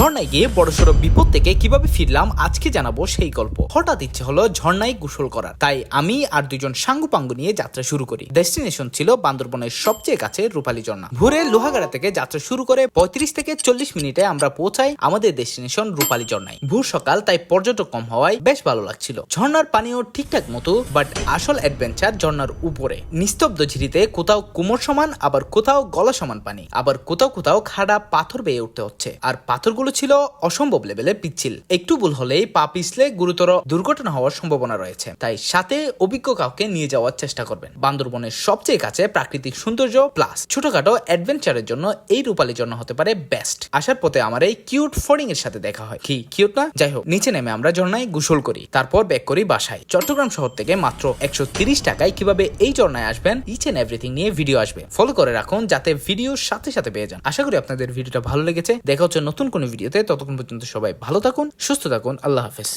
ঝর্ণায় গিয়ে বড়সড় বিপদ থেকে কীভাবে ফিরলাম আজকে জানাব সেই গল্প। হঠাৎ ইচ্ছে হলো ঝর্ণায় গোসল করার। তাই আমি আর দুজন সাঙ্গু পাঙ্গু নিয়ে যাত্রা শুরু করি। ডেস্টিনেশন ছিল বান্দরবনের সবচেয়ে কাছে রূপালী ঝর্ণা। ভোরে লোহাগাড়া থেকে যাত্রা শুরু করে পঁয়ত্রিশ থেকে চল্লিশ মিনিটে আমরা পৌঁছাই আমাদের ডেস্টিনেশন রূপালী ঝর্ণায়। ভোর সকাল তাই পর্যটক কম হওয়ায় বেশ ভালো লাগছিল। ঝর্ণার পানিও ঠিকঠাক মতো, বাট আসল অ্যাডভেঞ্চার ঝর্ণার উপরে। নিস্তব্ধ ঝিরিতে কোথাও কোমর সমান, আবার কোথাও গলা সমান পানি। আবার কোথাও কোথাও খাড়া পাথর বেয়ে উঠতে হচ্ছে। আর পাথরগুলো ছিল অসম্ভব লেভেলে পিচ্ছিল। একটু ভুল হলেই পা পিছলে গুরুতর দুর্ঘটনা হওয়ার সম্ভাবনা রয়েছে। তাই সাথে অভিজ্ঞ কাউকে নিয়ে যাওয়ার চেষ্টা করবেন। বান্দরবনের সবচেয়ে কাছে প্রাকৃতিক সৌন্দর্য প্লাস ছোটখাটো অ্যাডভেঞ্চারের জন্য এই রূপালী জন্য হতে পারে বেস্ট। আসার পথে আমার এই কিউট ফড়িং এর সাথে দেখা হয়। কি কিউট না? যাই হোক, নিচে নেমে আমরা ঝর্ণায় গোসল করি। তারপর ব্যাক করি বাসায়। চট্টগ্রাম শহর থেকে মাত্র একশো টাকায় কীভাবে এই ঝর্ণায় আসবেন ইচ এন্ড এভরিথিং নিয়ে ভিডিও আসবে। ফলো করে রাখুন যাতে ভিডিওর সাথে সাথে পেয়ে যান। আশা করি আপনাদের ভিডিওটা ভালো লেগেছে। দেখা হচ্ছে নতুন কোনো ভিডিওতে ততক্ষণ পর্যন্ত সবাই ভালো থাকুন সুস্থ থাকুন আল্লাহ হাফেজ।